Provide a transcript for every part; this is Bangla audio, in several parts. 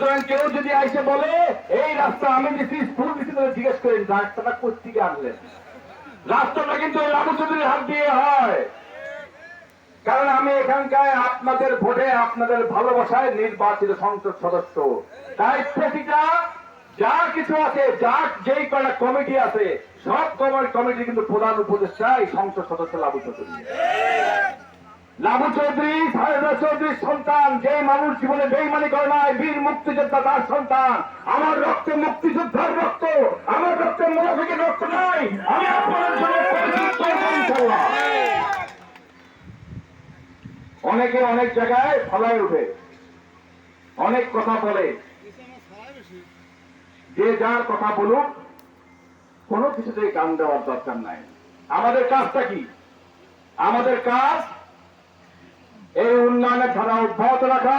সুতরাং কেউ যদি আইসে বলে, এই রাস্তা আমি দিচ্ছি স্কুল দিচ্ছি তাহলে জিজ্ঞেস করেন রাস্তাটা কোথেকে আনলেন? রাস্তাটা কিন্তু ওই রামু চৌধুরীর হাত দিয়ে হয়। কারণ আমি এখানকার আপনাদের ভোটে, আপনাদের ভালোবাসায় নির্বাচিত সংসদ সদস্য। তাই প্রতিটা, যা কিছু আছে, যা যেই কটা কমিটি আছে, সব কমিটি কিন্তু প্রধান উপদেষ্টা এই সংসদ সদস্য লাভ চৌধুরী। লাভু চৌধুরী, সাহেদা চৌধুরীর সন্তান যে মানুষ জীবনে বেইমানি করে নাই, বীর মুক্তিযোদ্ধা, তার সন্তান। আমার রক্তে মুক্তিযোদ্ধার রক্ত, আমার রক্তে মুনাফিকের রক্ত নাই। আমি। অনেকে অনেক জায়গায় ফলায় উঠে অনেক কথা বলে। যে যার কথা বলুক, কোনো কিছুতেই কান দেওয়ার দরকার নাই। আমাদের কাজটা কি? আমাদের কাজ এই উন্নয়নের ছাড়া অব্যাহত রাখা।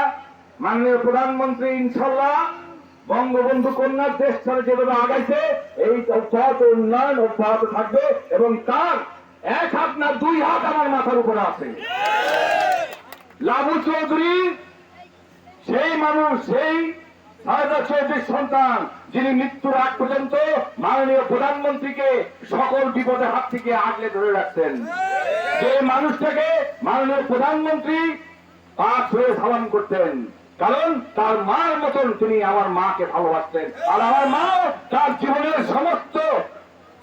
মাননীয় প্রধানমন্ত্রী ইনশাল্লাহ বঙ্গবন্ধু কন্যার দেশ ছাড়া যেভাবে আগাইছে এই অব্যাহত উন্নয়ন অব্যাহত থাকবে এবং তার এক হাত না দুই হাত আমার মাথার উপরে আছে। লাভু চৌধুরী সেই মানুষ সেই সারদা সন্তান, যিনি মৃত্যুর আগ পর্যন্ত মাননীয় প্রধানমন্ত্রীকে সকল বিপদের হাত থেকে আগলে ধরে রাখছেন। যে মানুষটাকে মাননীয় প্রধানমন্ত্রী পাঁচ হয়ে সালাম করতেন, কারণ তার মার মতন তিনি আমার মাকে ভালোবাসতেন। আর আমার মা তার জীবনের সমস্ত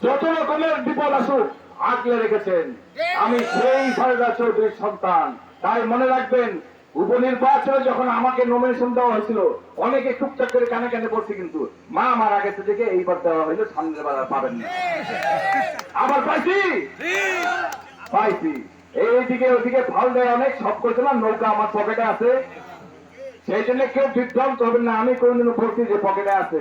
যত রকমের বিপদ আসুক, আগলে রেখেছেন। আমি সেই সারদা চৌধুরীর সন্তান। তাই মনে রাখবেন উপনির্বাচনে যখন আমাকে নমিনেশন দেওয়া হয়েছিল, অনেকে টুকটাক করে কানে কানে পড়ছে কিন্তু, মা মারা গেছে দেখে এইবার দেওয়া হইল সামনের বার পাবেন না। আবার পাইছি? পাইছি। এইদিকে ওদিকে ফল দেয় অনেক, সব করছে না, নৌকা আমার পকেটে আছে। সেই জন্য কেউ বিভ্রান্ত হবেন না, আমি কোনদিনও বলছি যে পকেটে আছে।